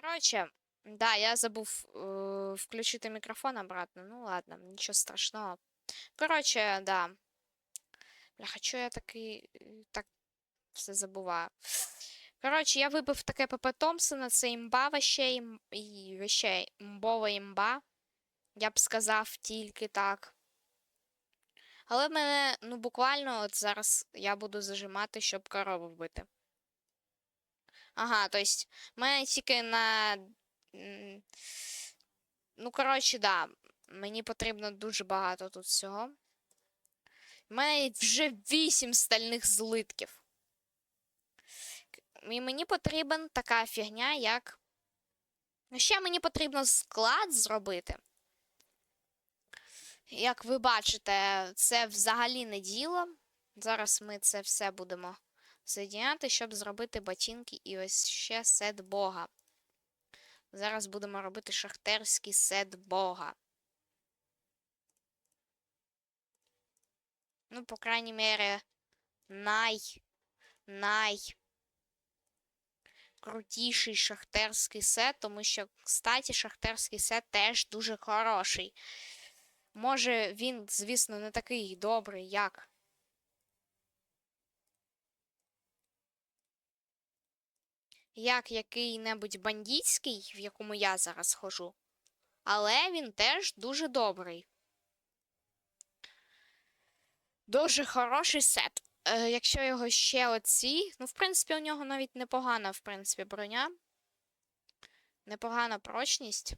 Коротше, да, я забув е, включити мікрофон обратно. Ну ладно, нічого страшного. Коротше, да. Бляха, чого я такий. так все забуваю. Коротше, я вибив таке ПП Томпсона, це імба вообще, ім... і вообще імбова імба. Я б сказав тільки так. Але в мене, ну, буквально от зараз я буду зажимати, щоб корову вбити. Ага, то есть, в мене тільки на. Ну, коротше, да. Мені потрібно дуже багато тут всього. У мене вже 8 стальних злитків. І мені потрібен така фігня, як. Ну, Ще мені потрібно склад зробити. Як ви бачите, це взагалі не діло. Зараз ми це все будемо соєдиняти, щоб зробити ботинки і ось ще сет Бога. Зараз будемо робити шахтерський сет Бога. Ну, по крайній мірі, най. най. Крутіший шахтерський сет, тому що, кстати, шахтерський сет теж дуже хороший. Може, він, звісно, не такий добрий, як. Як який-небудь бандитський, в якому я зараз хожу. Але він теж дуже добрий. Дуже хороший сет. Е, якщо його ще оці. Ну, в принципі, у нього навіть непогана, в принципі, броня. Непогана прочність.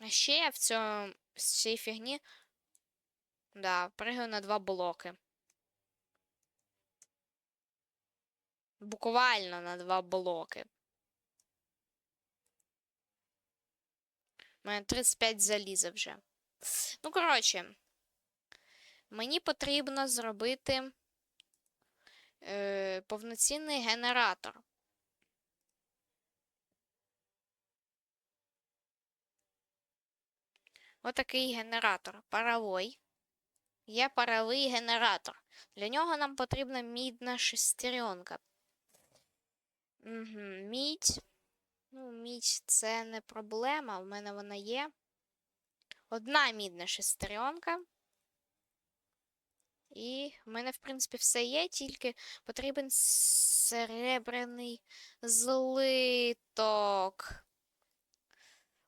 А ще я в цьому в цій фігні. Да, пригаю на два блоки. Буквально на два блоки. У мене 35 заліза вже. Ну, коротше, мені потрібно зробити е, повноцінний генератор. Отакий генератор. Паровий. Є паровий генератор. Для нього нам потрібна мідна шестеренка. Угу, мідь. Ну, мідь це не проблема, в мене вона є. Одна мідна шестеренка. І в мене, в принципі, все є, тільки потрібен серебряний злиток.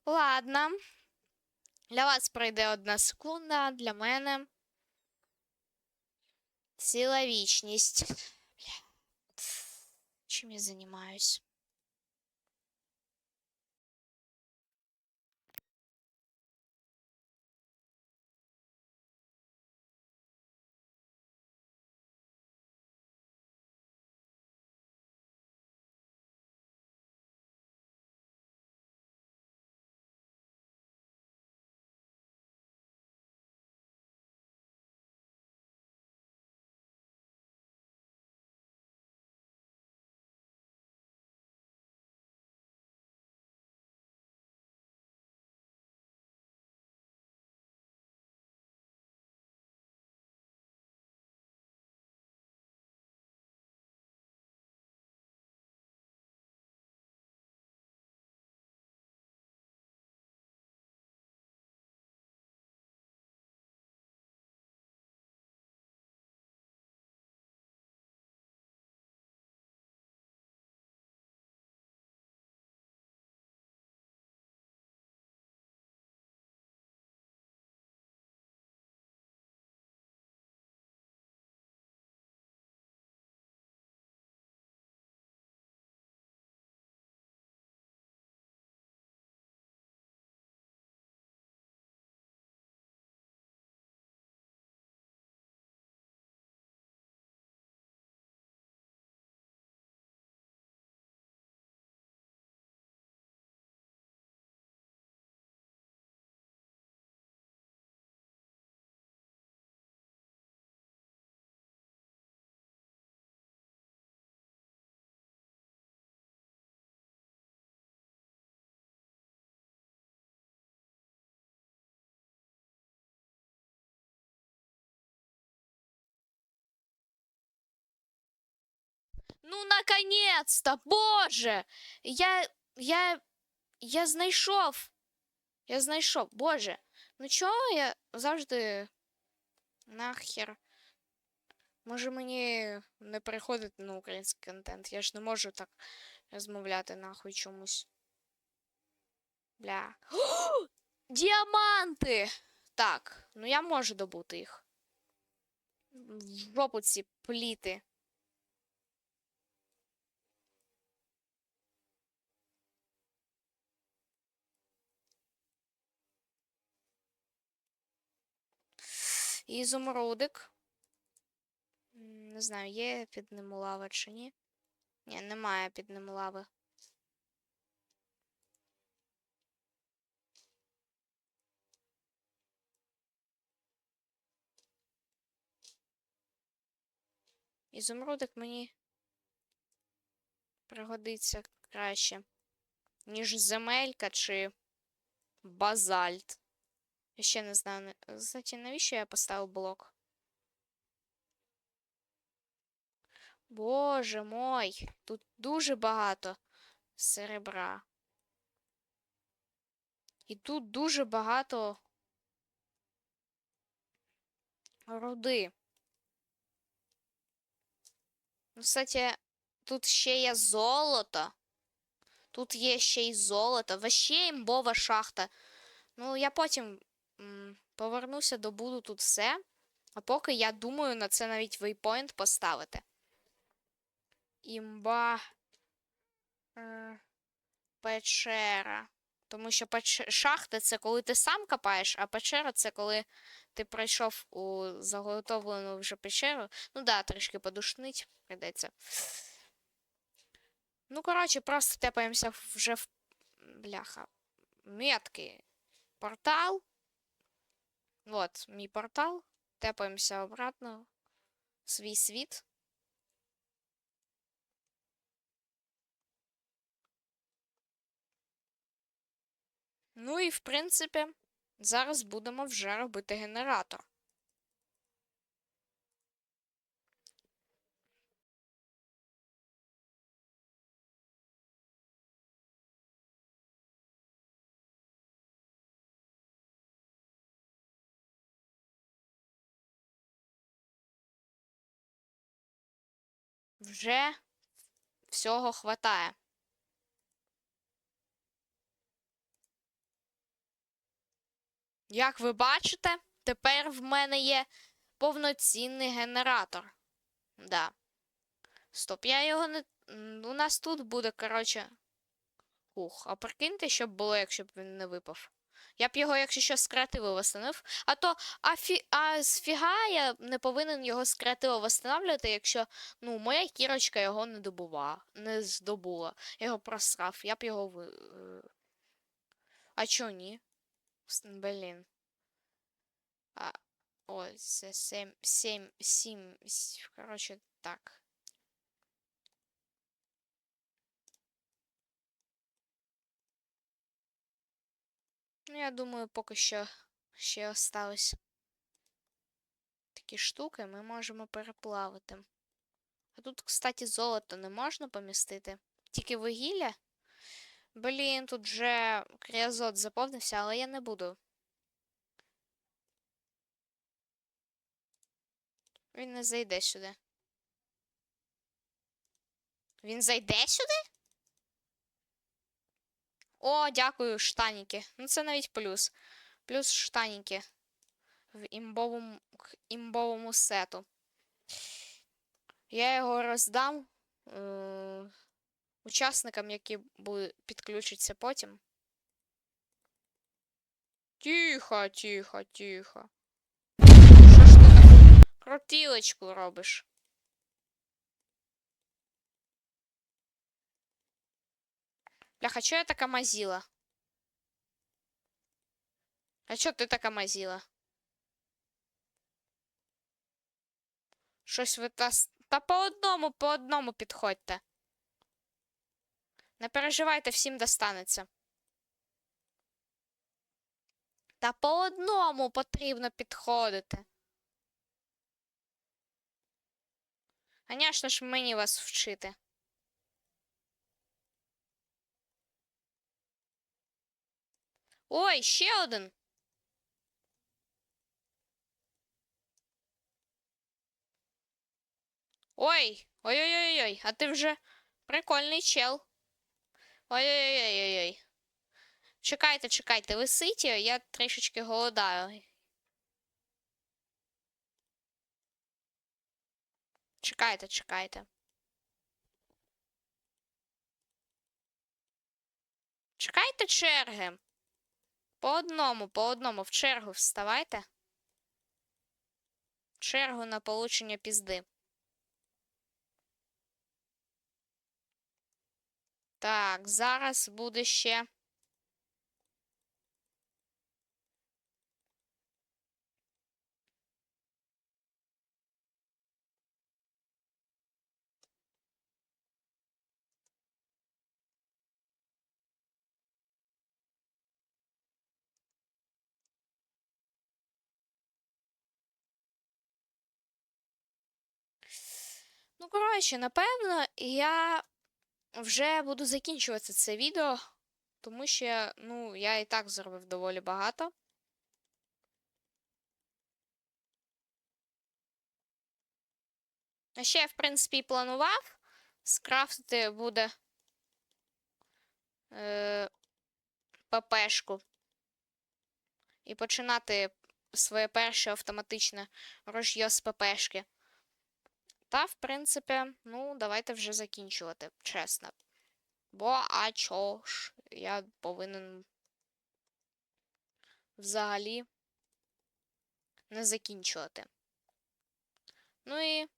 Ладно. Для вас пройде одна секунда, для мене ціла вічність. Чим я займаюсь? Ну, наконец-то! Боже! Я. Я. Я знайшов. Я знайшов. Боже. Ну чого я завжди. Нахер. Може мені не переходити на український контент. Я ж не можу так розмовляти нахуй чомусь. Бля. Діаманти! Так, ну я можу добути їх. В жопу ці пліти. Ізумрудик. Не знаю, є під ним лава чи ні. Ні, немає під ним лави. Ізумрудик мені пригодиться краще, ніж земелька чи базальт. Я ще не знаю. не- Кстати, навіщо я поставив блок? Боже мой, тут дуже багато серебра. І тут дуже багато руди. Ну, кстати, тут ще є золото. Тут є ще й золото. Вообще імбова шахта. Ну, я потім повернуся, добуду тут все. А поки я думаю на це навіть вейпоінт поставити. Імба. Е, печера. Тому що печ... шахта це коли ти сам копаєш, а печера це коли ти прийшов у заготовлену вже печеру. Ну да, трішки подушнить прийдеться. Ну, коротше, просто тепаємося вже в. Бляха. Метки. Портал. Вот, мій портал. Тепаємося обратно. Свій світ. Ну і в принципі, зараз будемо вже робити генератор. Вже всього хватає. Як ви бачите, тепер в мене є повноцінний генератор. Да. Стоп, я його не. У нас тут буде, коротше. Ух, а прикиньте, що б було, якщо б він не випав. Я б його, якщо що, з креативу восстановив. А то а, фі... а зфіга я не повинен його з креативу восстанавливати, якщо ну, моя кірочка його не добула, не здобула. Його просрав, я б його ви... е, А чо ні? Блін. А, ой, це 7, 7, 7, коротше, так. Ну, я думаю, поки що ще остались такі штуки, ми можемо переплавити. А тут, кстати, золото не можна помістити. Тільки вугілля. Блін, тут вже криозот заповнився, але я не буду. Він не зайде сюди. Він зайде сюди? О, дякую, штаніки. Ну, це навіть плюс. Плюс штаніки в імбовому, імбовому сету. Я його роздам е- учасникам, які підключаться потім. Тихо, тихо, тихо. Що ж ти таку крутілочку робиш? Бляха, чо я така мазіла? А чо ти така мазіла? Щось ви та... Та по одному, по одному підходьте. Не переживайте, всім достанеться. Та по одному потрібно підходити. Звісно ж, мені вас вчити. Ой, ще один. Ой, ой-ой-ой-ой, а ти вже прикольний чел. Ой-ой-ой-ой-ой. Чекайте, чекайте, ви ситі, я трішечки голодаю. Чекайте, чекайте. Чекайте черги. По одному, по одному в чергу вставайте. В чергу на получення пізди. Так, зараз буде ще. Коротше, напевно, я вже буду закінчувати це відео, тому що, ну, я і так зробив доволі багато. А ще я, в принципі, планував скрафтити буде е, ППшку і починати своє перше автоматичне ружье з ППшки. Та, в принципі, ну, давайте вже закінчувати, чесно. Бо, а чо ж, я повинен взагалі не закінчувати. Ну і.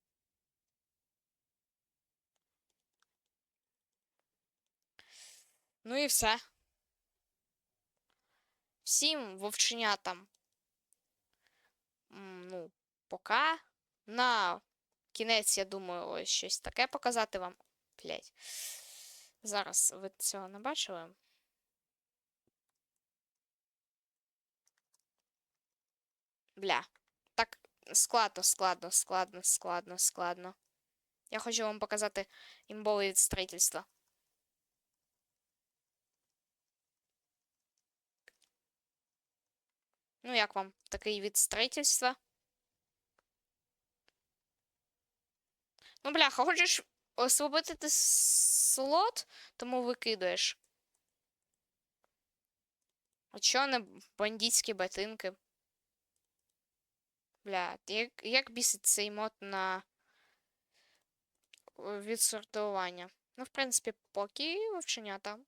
Ну і все. Всім вовченятам. Ну, пока. На кінець, я думаю, ось щось таке показати вам. Блять. Зараз ви цього не бачили. Бля. Так складно, складно, складно, складно, складно. Я хочу вам показати імбове від строїтельства. Ну, як вам такий від строїтельства? Ну, бляха, хочеш освободити слот, тому викидаєш. А чого не бандитські ботинки? Бля, як, як бісить цей мод на відсортування? Ну, в принципі, поки вовченята.